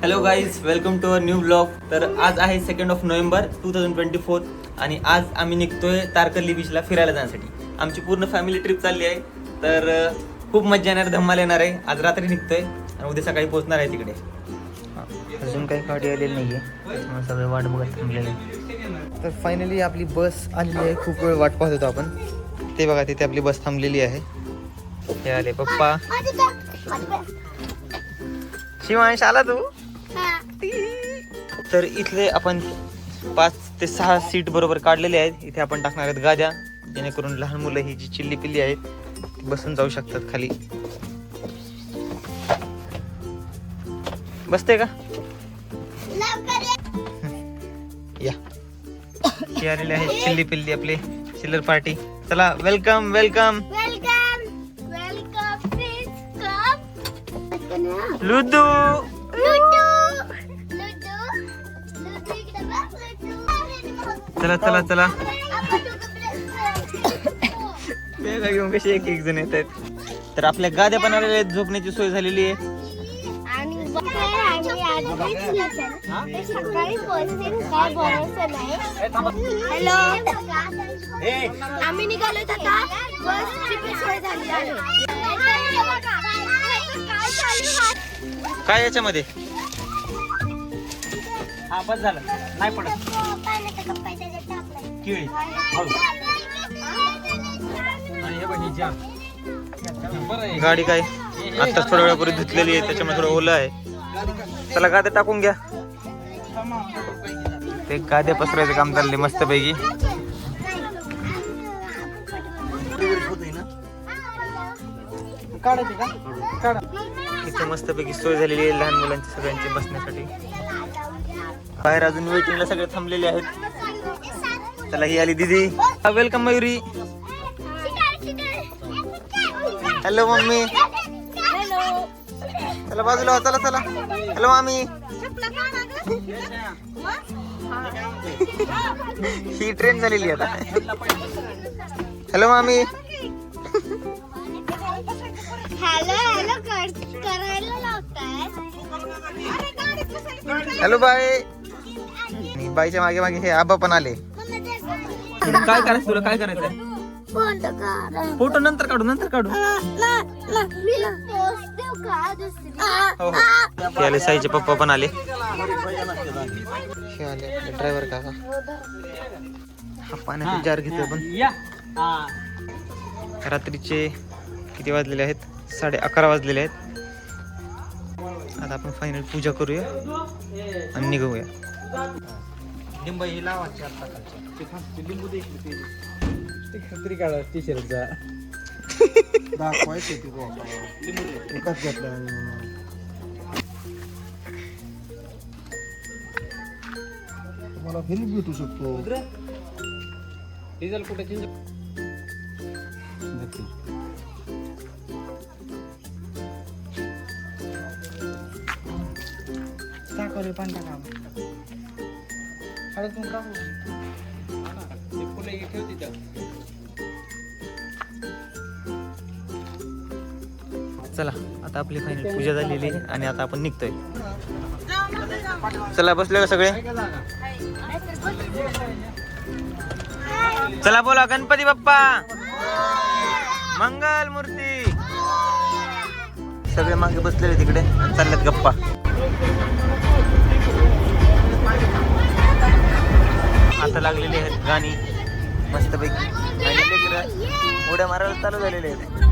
Hello guys welcome to our new blog तर आज आहे second of November two thousand twenty four आणि आज आम्ही निघतोय तारकर्ली बीचला फिरायला जाण्यासाठी. आमची पूर्ण फॅमिली ट्रिप चालली आहे. तर खूप मजा येणार धम्माल येणार आहे. आज रात्री निघतोय आणि उद्या सकाळी पोहोचणार आहे तिकडे. अजून काही गाडी आलेली नाहीये. आहे सगळे वाट बघत थांबलेली तर फायनली आपली बस आलेली आहे. खूप वेळ वाट पाहत होतो आपण. ते बघा तिथे आपली बस थांबलेली आहे. हे आले पप्पा. शिवांश आला तू? तर इथले आपण पाच ते सहा सीट बरोबर काढलेले आहेत. इथे आपण टाकणार आहेत गाद्या जेणेकरून लहान मुलं ही जी चिल्ली पिल्ली आहेत ती बसून जाऊ शकतात खाली. बसते का? या. हे आलेले आहेत चिल्ली पिल्ली आपले. चिल्लर पार्टी. चला वेलकम वेलकम लुदू. चला चला चला. बॅगा घेऊन कसे एक एक जण येत आहेत तर आपल्या गाद्या पण आलेल्या आहेत झोपण्याची सोय झालेली आहे. आणि हॅलो? आम्ही निघालो आता. बसची पण सोय झाली. आहे काय चालू आहे काय याच्यामध्ये? हा बस झालं. नाही पडत. केळी. आणि हे बघ ही जाम बरं आहे गाडी काय? आता थोड्या वेळापूर्वी धुतलेली आहे त्याच्यामुळे थोडं ओलं आहे. चला गाद्या टाकून घ्या. ते गाद्या पसरायचं काम चाललंय मस्त पैकी इथे मस्त पैकी सोय झालेली आहे लहान मुलांची सगळ्यांची बसण्यासाठी. बाहेर अजून वेटिंगला सगळे थांबलेले आहेत. चला ही आली दिदी. Welcome Mayuri. Hello mummy. Hello चला बाजूला हो, चला चला. हॅलो मामी. ही ट्रेन झालेली आता. हॅलो मामी. हॅलो बाय बाईच्या मागे मागे हे आबा पण आले. काय करायचं तुला? काय करायचंय? फोन कर फोटो नंतर काढू नंतर काढू. हो हो. आले साईचे पप्पा पण आले. हे आले ड्रायव्हर काका. हा पाण्याचा जार घेतोय पण रात्रीचे किती वाजलेले आहेत? साडे अकरा वाजलेले आहेत. आता आपण फायनल पूजा करूया आणि निघूया. लिंब ही लावायची आता लिंबू दे ते. खत्री काढा टी शर्टचा दाखवायचे ती एकाच घेतला. तुम्हाला हेल्प भेटू शकतो. डिझेल कुठे चेंज टाकावले पाणी टाका अरे तू का फुलं ठेव तिथं चला आता आपली फायनल पूजा झालेली आणि आता आपण निघतोय. चला बसले का सगळे? चला बोला गणपती बाप्पा. मंगल मूर्ती. सगळे मागे बसलेले तिकडे. आणि चालल्यात गप्पा. आता लागलेली आहेत गाणी. मस्तपैकी. आणि लेकरं उड्या मारायला चालू झालेले आहेत.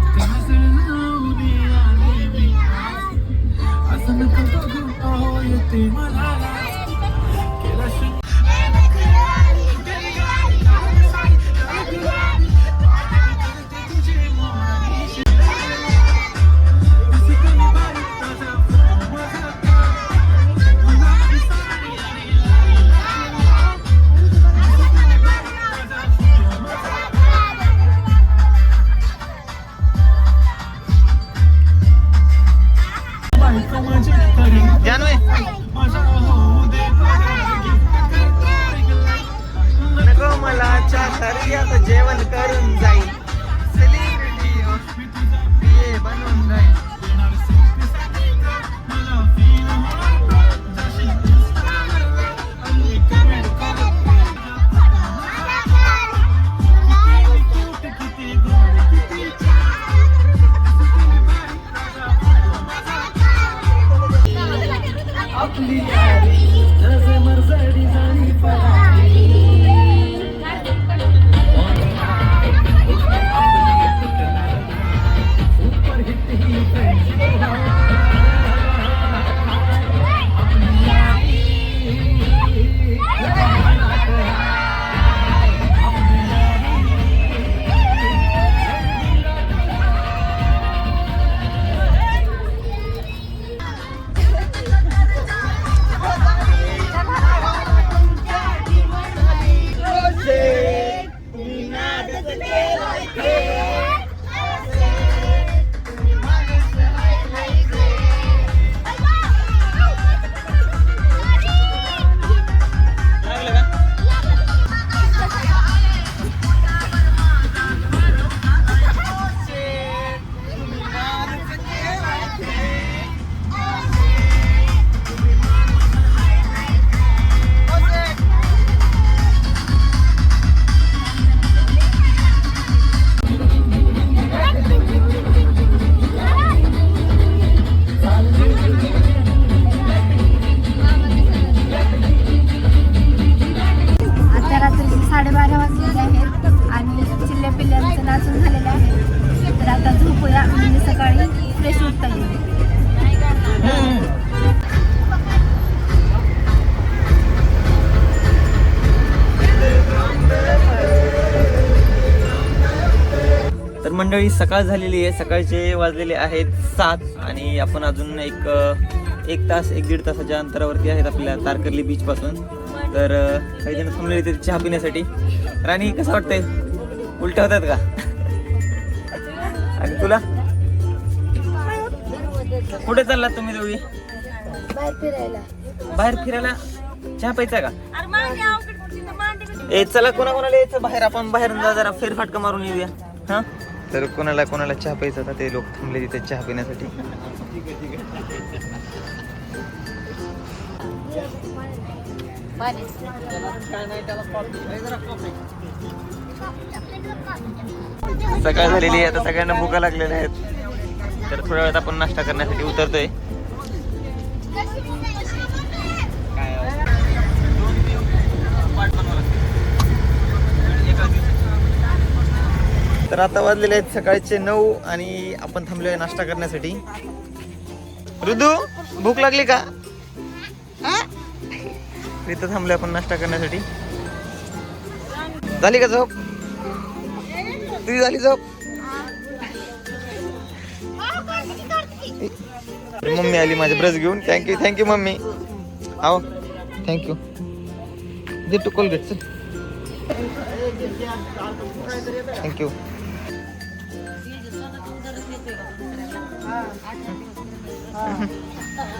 पिल्ल्यांचं झालेलं आहे. तर आता झोपूया आणि सकाळी फ्रेश उठता. येईल तर मंडळी सकाळ झालेली आहे. सकाळचे वाजलेले आहेत सात आणि आपण अजून एक एक तास एक दीड तासाच्या अंतरावरती आहेत आपल्या तारकर्ली बीच पासून. तर काही जण थांबलेले तिथे चहा पिण्यासाठी. राणी कसं वाटतंय? उलट होतात का? आणि तुला? कुठे चाललात तुम्ही दोघी? बाहेर फिरायला. बाहेर फिरायला? चहा प्यायचा का? ए चला कोणा कोणाला यायचं? बाहेर आपण बाहेर जा जरा फेरफाटका मारून येऊया. हा? तर कोणाला कोणाला चहा प्यायचा होता ते लोक थांबले तिथे चहा पिण्यासाठी. सकाळ झालेली आहे आता सगळ्यांना भुका लागलेल्या आहेत. तर थोड्या वेळात आपण नाश्ता करण्यासाठी उतरतोय. तर आता वाजलेले आहेत सकाळचे नऊ आणि आपण थांबलो आहे नाश्ता करण्यासाठी. रुदू भूक लागली का? इथं थांबलोय आपण नाश्ता करण्यासाठी. झाली का झोप? तुझी झाली झोप? मम्मी आली माझे ब्रश घेऊन. Thank you thank you mummy. आओ थँक्यू दे टू कोलगेट चल. थँक्यू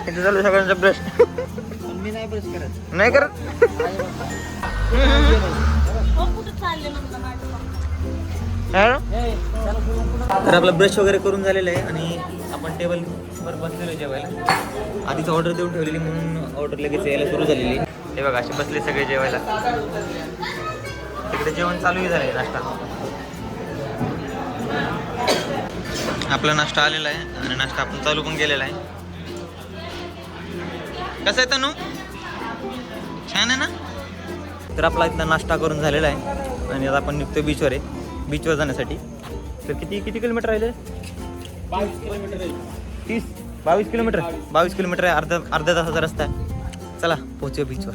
इथे चालू सगळ्यांचा ब्रश मी नाही ब्रश करत. नाही करत? तर आपला ब्रश वगैरे करून झालेला आहे आणि आपण टेबलवर बसलेलो जेवायला. आधीच ऑर्डर देऊन ठेवलेली म्हणून ऑर्डर लगेच यायला सुरू झालेली आहे. हे बघा असे बसले सगळे जेवायला. तिकडे जेवण चालूही झालंय नाश्ता. आपला नाश्ता आलेला आहे आणि नाश्ता आपण चालू पण केलेला आहे. कसं आहे तनू? छान आहे ना? तर आपला इथला नाश्ता करून झालेला आहे. आणि आता आपण निघतोय बीचवर आहे. बीचवर जाण्यासाठी. तर किती किती किलोमीटर राहिले? तीस? बावीस किलोमीटर बावीस किलोमीटर आहे. अर्धा अर्ध्या तासाचा रस्ता आहे. चला पोहोचूया बीचवर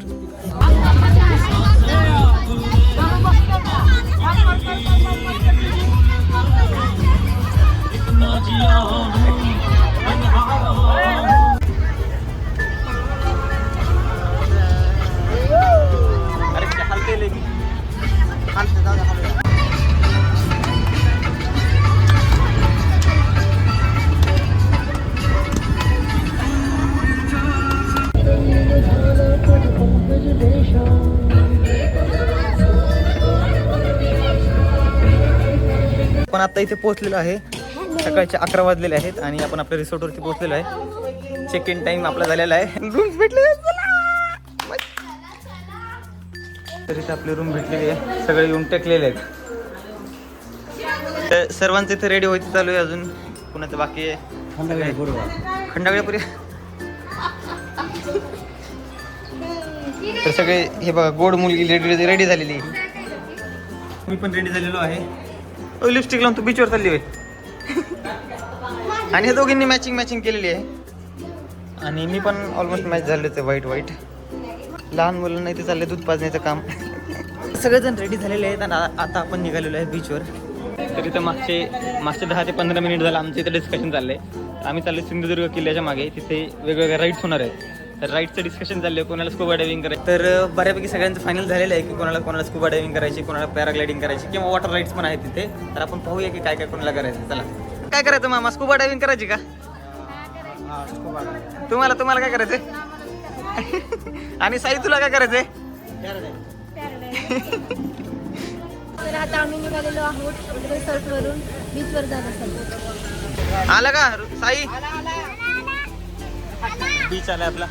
आपण आता इथे पोहोचलेलो आहे. सकाळचे अकरा वाजलेले आहेत आणि आपण आपल्या रिसॉर्टवरती पोहोचलेलो आहे. चेक इन टाइम आपला झालेला आहे. रूम्स भेटले तर इथे आपले रूम भेटलेले आहे. सगळे येऊन टेकलेले आहेत. तर सर्वांचं इथे रेडी व्हायचं चालू आहे अजून. कुणाचं बाकी आहे? बरोबर खंडागळ्यापुरी तर सगळे हे बघा गोड मुलगी रेडी रेडी झालेली आहे. मी पण रेडी झालेलो आहे. लिपस्टिक लावून तू बीचवर चालली होय. आणि हे दोघींनी मॅचिंग मॅचिंग केलेली आहे. आणि मी पण ऑलमोस्ट मॅच झाले होते वाईट वाईट लहान मुलांना इथे चालले दूध पाजण्याचं काम. सगळेजण रेडी झालेले आहेत आणि आता आपण निघालेलो आहे बीचवर तर इथं मागचे मागचे दहा ते पंधरा मिनिट झालं आमचं इथं डिस्कशन चाललंय. आम्ही चाललो सिंधुदुर्ग किल्ल्याच्या मागे तिथे वेगवेगळ्या राईड्स होणार आहेत. तर राईडचं डिस्कशन चाललंय कोणाला स्कुबा डायव्हिंग करायचं. तर बऱ्यापैकी सगळ्यांचं फायनल झालेलं आहे की कोणाला कोणाला स्कुबा डायव्हिंग करायची कोणाला पॅराग्लायडिंग करायची किंवा वॉटर राईड्स पण आहेत तिथे. तर आपण पाहूया की काय काय कोणाला करायचं. चला. काय करायचं मामा स्कुबा डायव्हिंग करायची का? तुम्हाला तुम्हाला काय करायचंय? आणि साई तुला काय करायचंय? तर आता आम्ही निघालेलो आहोत जाण्यासाठी आलं का? साई? बीच आलाय आपला.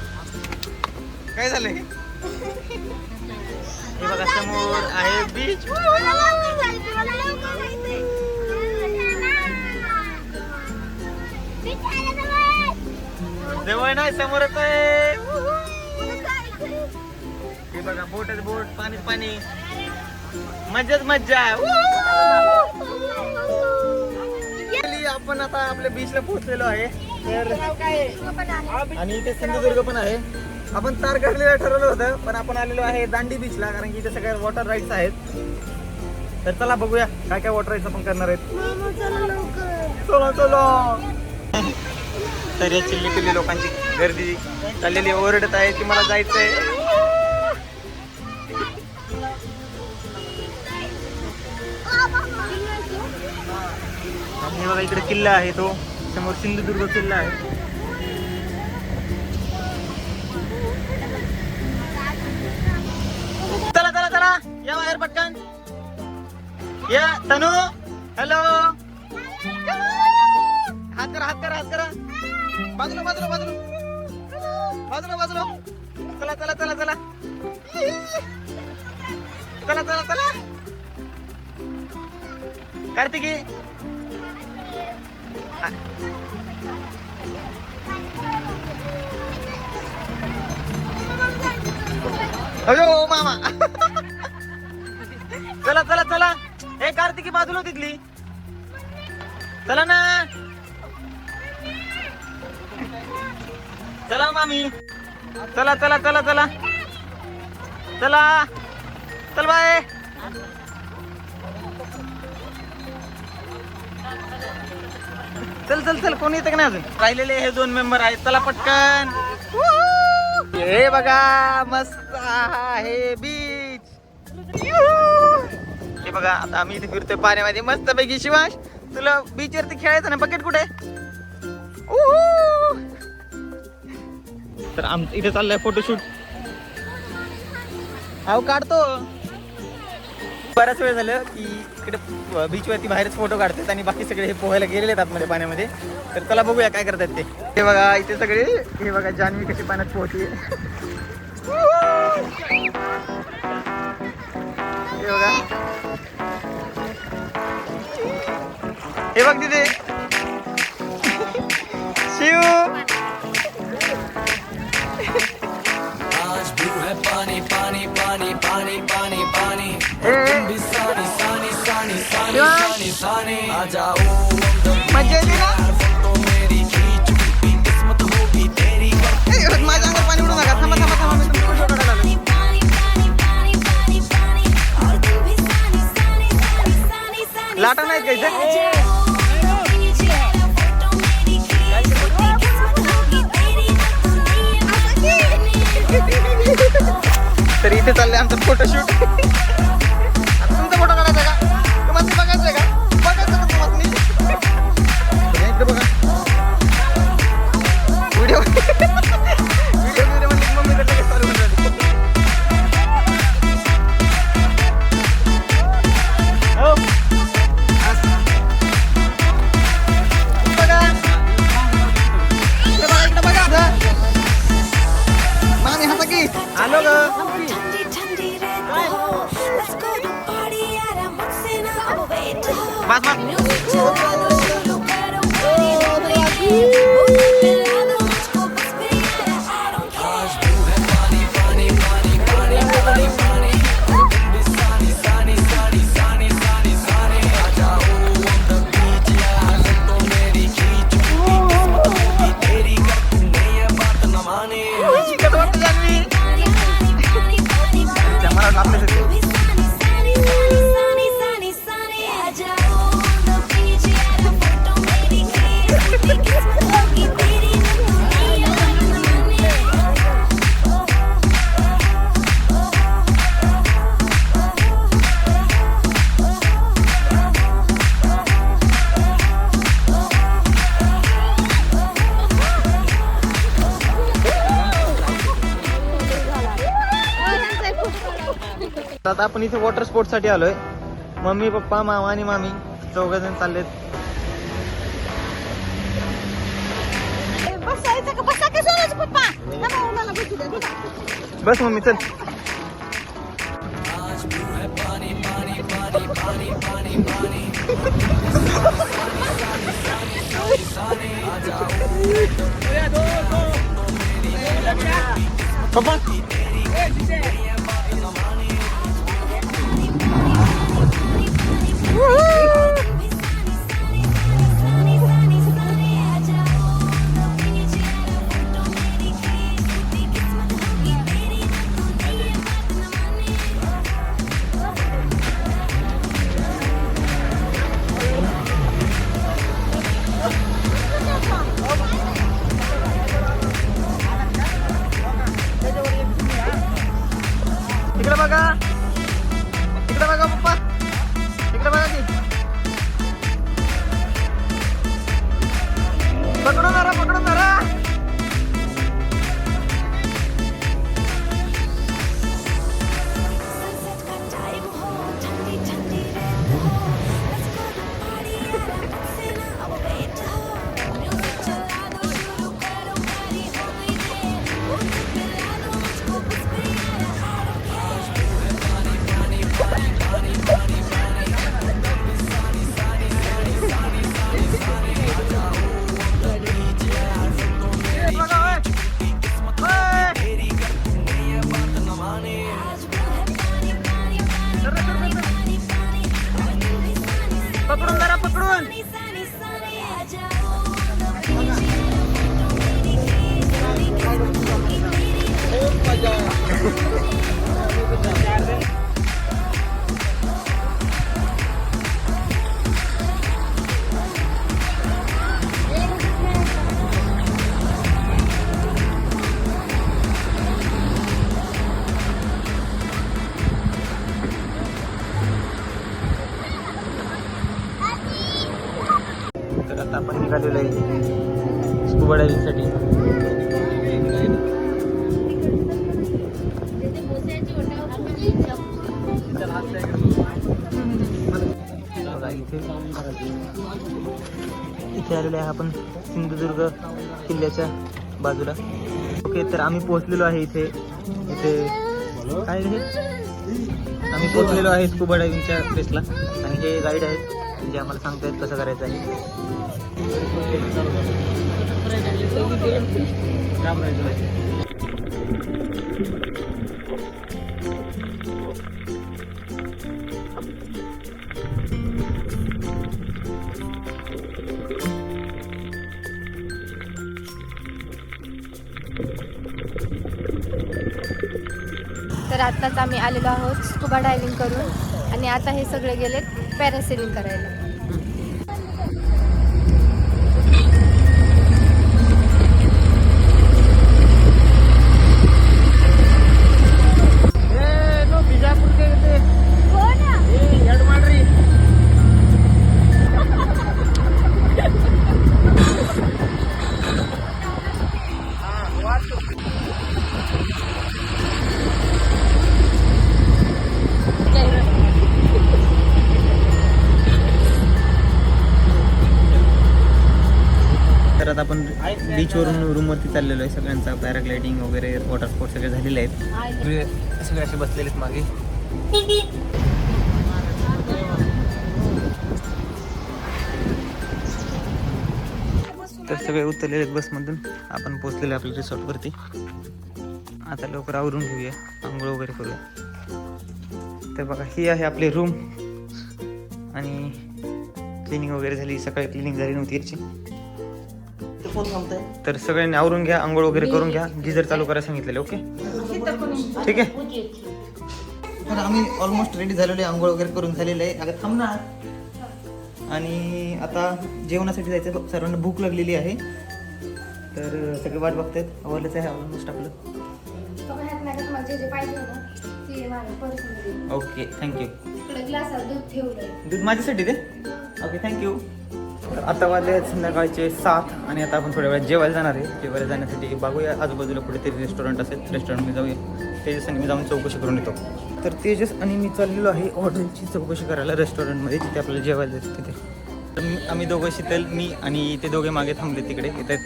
काय झालंय? हे बघा समोर आहे बीच जवळ नाही समोरच आहे. हे बघा बोट आहे बोट पाणी पाणी. मज्जाच मज्जा. आपण आता आपल्या बीचला पोहोचलेलो आहे. तर आणि इथे सिंधुदुर्ग पण आहे. आपण तारकर्लीला ठरवलं होतं पण आपण आलेलो आहे दांडी बीचला कारण की इथे सगळ्या वॉटर राईड्स आहेत. तर चला बघूया काय काय वॉटर राईड्स आपण करणार आहेत. चला चला तर या चिल्ली पिल्ली लोकांची गर्दी चाललेली ओरडत आहे की मला जायचंय. हे बघा इकडे किल्ला आहे तो. समोर सिंधुदुर्ग किल्ला आहे. चला चला चला. या बाहेर पटकन. या तनु. हॅलो हात करा हात करा हात करा. बाजूला बाजूला बाजूला. बाजूला बाजूला. चला चला चला चला. चला चला चला. कार्तिकी. अयो मामा. चला चला चला. ए कार्तिकी बाजूला तिथली चला ना. चला मामी. चला चला चला चला. चला. चल बाय. चल चल चल कोणी येतं का नाही अजून? राहिलेले हे दोन मेंबर आहेत. चला पटकन. हे बघा मस्त आहे बीच हे बघा आता आम्ही इथे फिरतोय पाण्यामध्ये. मस्त पैकी शिवाश तुला बीच वरती खेळायचं ना? बकेट कुठे. तर आम इथे चाललंय फोटोशूट अहो काढतो. बराच वेळ झालं की इकडे बीचवरती बाहेरच फोटो काढतात आणि बाकी सगळे हे पोहायला गेलेले आहेत आतमध्ये पाण्यामध्ये. तर चला बघूया काय करतात ते. हे बघा इथे सगळे हे बघा जान्हवी कशी पाण्यात पोहते. हे बघा. हे बघ तिथे. शिव. आज मजा येते ना? माझ्या अंगावर पाणी उडू नका. थांबा थांबा थांबा मी. लाटा नाहीत का इथे? तर इथे चाललंय आमचं फोटोशूट आता आपण इथे वॉटर स्पोर्ट्ससाठी आलोय. मम्मी पप्पा मामा आणि मामी चौघ जण चाललेत बस मम्मी चल. पप्पा इकडे आपण आहे स्कुबा डायविंगसाठी इथे आलेलो आहे आपण सिंधुदुर्ग किल्ल्याच्या बाजूला. ओके तर आम्ही पोहोचलेलो आहे इथे. इथे काय हे आम्ही पोहोचलेलो आहे स्कुबा डायव्हिंगच्या प्लेसला आणि हे गाईड आहेत. जे आम्हाला सांगतायत कसं करायचं आहे. तर आत्ताच आम्ही आलेलो आहोत स्कुबा डायविंग करून आणि आता हे सगळे गेलेत पॅरासेलिंग करायला. आता आपण बीचवरून रूमवरती चाललेलो आहे. सगळ्यांचा पॅराग्लायडिंग वगैरे वॉटर स्पोर्ट सगळे झालेले आहेत. म्हणजे सगळे असे बसलेले आहेत मागे. तर सगळे उतरलेले आहेत बसमधून. आपण पोचलेलो आपल्या रिसॉर्टवरती आता लवकर आवरून घेऊया. आंघोळ वगैरे करूया. तर बघा ही आहे आपली रूम आणि क्लिनिंग वगैरे झाली. सकाळी क्लिनिंग झाली नव्हती याची. तर सगळ्यांनी आवरून घ्या आंघोळ वगैरे करून घ्या. गिझर चालू करायला सांगितलेले ओके? ठीक आहे. तर आम्ही ऑलमोस्ट रेडी झालेलो आहे आंघोळ वगैरे करून झालेलं आहे. आता थांबणार. आणि आता जेवणासाठी जायचं सर्वांना भूक लागलेली आहे. तर सगळे वाट बघतायत. आवडलंच आहे ऑलमोस्ट आपलं. ओके थँक्यू ग्लासात दूध ठेवलंय. दूध माझ्यासाठी दे? ओके थँक्यू तर आता वाजले आहेत संध्याकाळचे सात आणि आता आपण थोड्या वेळात जेवायला जाणार आहे. जेवायला जाण्यासाठी बघूया. आजूबाजूला कुठेतरी रेस्टॉरंट असेल रेस्टॉरंटमध्ये जाऊया. त्याच्यासाठी मी जाऊन चौकशी करून येतो. तर तेजस आणि मी चाललेलो आहे हॉटेलची चौकशी करायला रेस्टॉरंटमध्ये जिथे आपल्याला जेवायला जायचं तिथे. तर मी- आम्ही दोघं शीतल मी आणि ते दोघे मागे थांबले तिकडे येत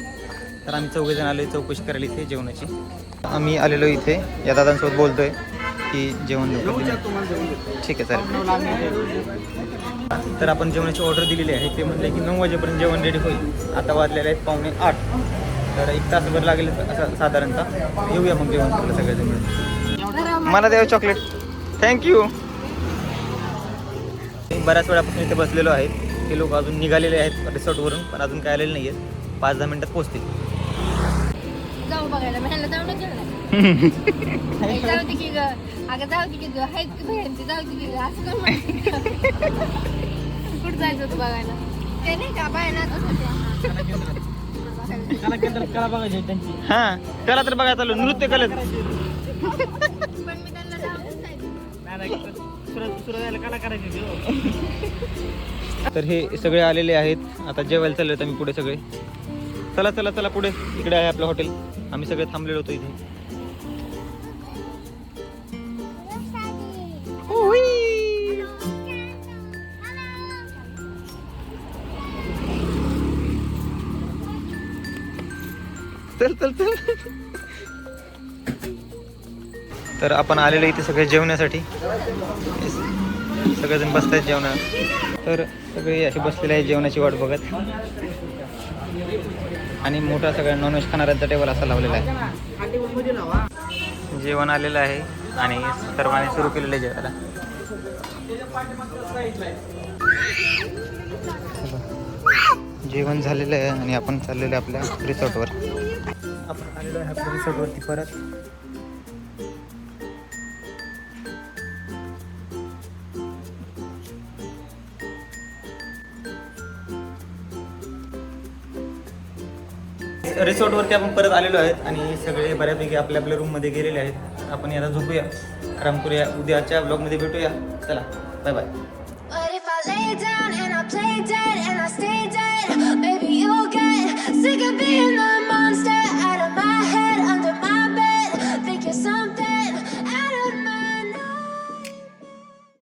तर आम्ही चौघे जण आलो चौकशी करायला इथे जेवणाची. आम्ही आलेलो इथे. या दादांसोबत बोलतोय की जेवण. ठीक आहे चालेल. तर आपण जेवणाची ऑर्डर दिलेली आहे. ते म्हणले की नऊ वाजेपर्यंत जेवण रेडी होईल. आता वाजलेले आहेत पावणे आठ. तर एक तासभर लागेल असं साधारणतः. येऊया मग जेवण करायला सगळ्याजण मिळून मला द्यावं चॉकलेट थँक्यू बऱ्याच वेळापासून इथे बसलेलो आहे. ते लोक अजून निघालेले आहेत रिसॉर्टवरून पण अजून काय आलेले नाही आहेत पाच दहा मिनिटात पोहोचतील. जाऊ बघायला. महिला जाऊ नका जाऊ दे की ग. अगं जाऊ दे की ग. आहेत की बहिणी जाऊ दे की ग. असं कर कुठं जायचं होतं बघायला. ते नाही का बायना हां कला तर बघा चालू नृत्य कलत. पण मी त्यांना जाऊनच नाही तर हे सगळे आलेले आहेत. आता जेवायला चालले आम्ही पुढे सगळे. चला चला चला पुढे. इकडे आहे आपलं हॉटेल. आम्ही सगळे थांबलेलो होतो इथे. चल चल तर आपण आलेलो इथे सगळे जेवण्यासाठी. सगळेजण बसत आहेत जेवणा तर सगळे असे बसलेले आहेत जेवणाची वाट बघत. आणि मोठा सगळ्या नॉनव्हेज खाणाऱ्यांचा टेबल असा लावलेला आहे. जेवण आलेलं आहे आणि सर्वांनी सुरू केलेलं आहे जेवायला. जेवण झालेलं आहे आणि आपण चाललेलं आहे आपल्या रिसॉर्टवर आपण आलेलो आहे आपल्या रिसॉर्टवरती परत. रिसॉर्टवरती आपण परत आलेलो आहेत आणि सगळे बऱ्यापैकी आपल्या आपल्या रूममध्ये गेलेले आहेत. आपण याला झोपूया. आराम करूया. उद्याच्या ब्लॉगमध्ये भेटूया. चला बाय बाय